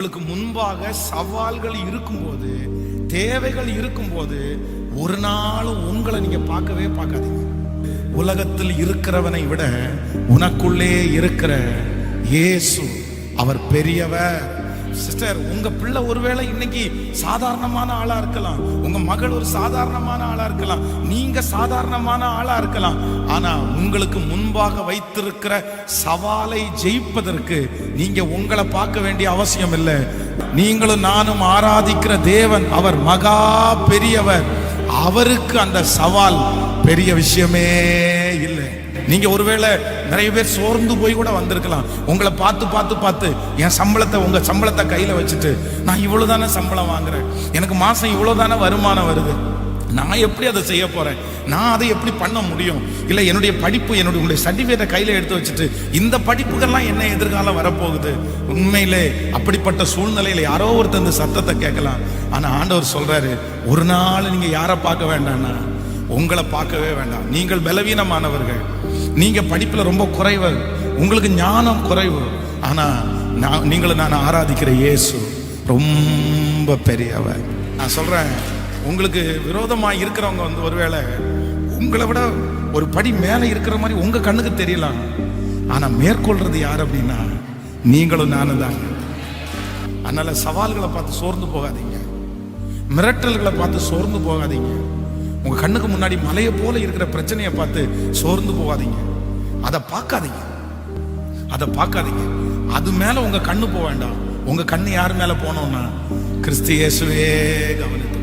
உங்களுக்கு முன்பாக சவால்கள் இருக்கும்போது தேவைகள் இருக்கும்போது ஒரு நாளும் உங்களை நீங்க பார்க்கவே பார்க்காதீங்க. உலகத்தில் இருக்கிறவனை விட உனக்குள்ளே இருக்கிற இயேசு அவர் பெரியவர். சிஸ்டர் உங்க பிள்ளை ஒருவேளை இன்னைக்கு சாதாரணமான ஆளா இருக்கலாம். உங்க மகள் ஒரு சாதாரணமான ஆளா இருக்கலாம். நீங்க சாதாரணமான ஆளா இருக்கலாம். ஆனா உங்களுக்கு முன்பாக வைத்திருக்கிற சவாலை ஜெயிப்பதற்கு நீங்க உங்களை பார்க்க வேண்டிய அவசியம் இல்லை. நீங்களும் நானும் ஆராதிக்கிற தேவன் அவர் மகா பெரியவர். அவருக்கு அந்த சவால் பெரிய விஷயமே இல்லை. நீங்க ஒருவேளை நிறைய பேர் சோர்ந்து போய் கூட வந்திருக்கலாம். உங்களை பார்த்து பார்த்து பார்த்து என் சம்பளத்தை உங்க சம்பளத்தை கையில வச்சுட்டு நான் இவ்வளவு தானே சம்பளம் வாங்குறேன். எனக்கு மாசம் இவ்வளவு தானே வருமானம் வருது. நான் எப்படி அதை செய்ய போறேன்? நான் அதை எப்படி பண்ண முடியும்? இல்லை என்னுடைய படிப்பு என்னுடைய உங்களுடைய சர்டிஃபிகேட்டை கையில எடுத்து வச்சுட்டு இந்த படிப்புகள்லாம் என்ன எதிர்காலம் வரப்போகுது? உண்மையிலே அப்படிப்பட்ட சூழ்நிலையில யாரோ ஒருத்தர் இந்த சத்தத்தை கேட்கலாம். ஆனா ஆண்டவர் சொல்றாரு ஒரு நாள் நீங்க யாரை பார்க்க வேண்டாம்னா உங்களை பார்க்கவே வேண்டாம். நீங்கள் பலவீனமானவர்கள். நீங்க படிப்புல ரொம்ப குறைவு. உங்களுக்கு ஞானம் குறைவு. ஆனா நான் நீங்களும் நான் ஆராதிக்கிற இயேசு ரொம்ப பெரியவர். நான் சொல்றேன் உங்களுக்கு விரோதமா இருக்கிறவங்க வந்து ஒருவேளை உங்களை விட ஒரு படி மேலே இருக்கிற மாதிரி உங்க கண்ணுக்கு தெரியலாம். ஆனா மேற்கொள்றது யார் அப்படின்னா நீங்களும் நானும் தான். அதனால சவால்களை பார்த்து சோர்ந்து போகாதீங்க. மிரட்டல்களை பார்த்து சோர்ந்து போகாதீங்க. கண்ணுக்கு முன்னாடி மலையை போல இருக்கிற பிரச்சனையை பார்த்து சோர்ந்து போகாதீங்க. அதை பார்க்காதீங்க. அதை பார்க்காதீங்க. அது மேல உங்க கண்ணு போக வேண்டாம். உங்க கண்ணு யார் மேல போனோம்னா கிறிஸ்து இயேசுவே கவனித்து